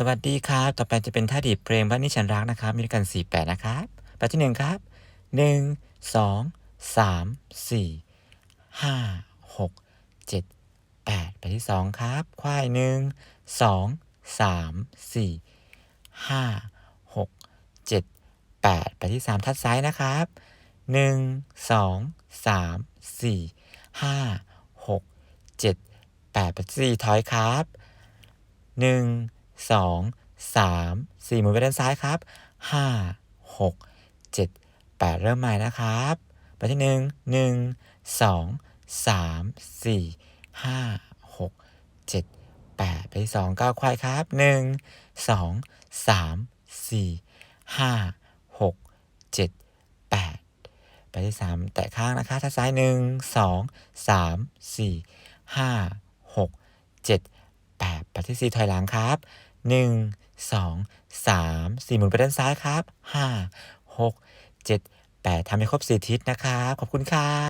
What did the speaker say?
สวัสดีครับ ต่อไปจะเป็นท่าดีดเพลงว่านี่ฉันรักนะครับ มีด้วยกัน 4 8 นะครับไปดที่ 1 ครับ 1 2 3 4 5 6 7 8ไปดที่ 2 ครับ ควาย 1 2 3 4 5 6 7 8ไปดที่ 3 ทัดซ้ายนะครับ 1 2 3 4 5 6 7 8ไปดที่ 4 ถอยครับหนึ่ง สองสามสี่หมุนไปด้านซ้ายครับห้าหกเจ็ดแปดเริ่มใหม่นะครับไปที่หนึ่งหนึ่งสองสามสี่ห้าหกเจ็ดแปดไปสองก้าวควายครับหนึ่งสองสามสี่ห้าหกเจ็ดแปดไปที่สามแตะข้างนะคะท่าซ้ายหนึ่งสองสามสี่ห้าหกเจ็ดแปดไปที่สี่ถอยหลังครับ หนึ่งสองสามสี่หมุนไปด้านซ้ายครับห้าหกเจ็ดแปดทำให้ครบสี่ทิศนะครับ ขอบคุณครับ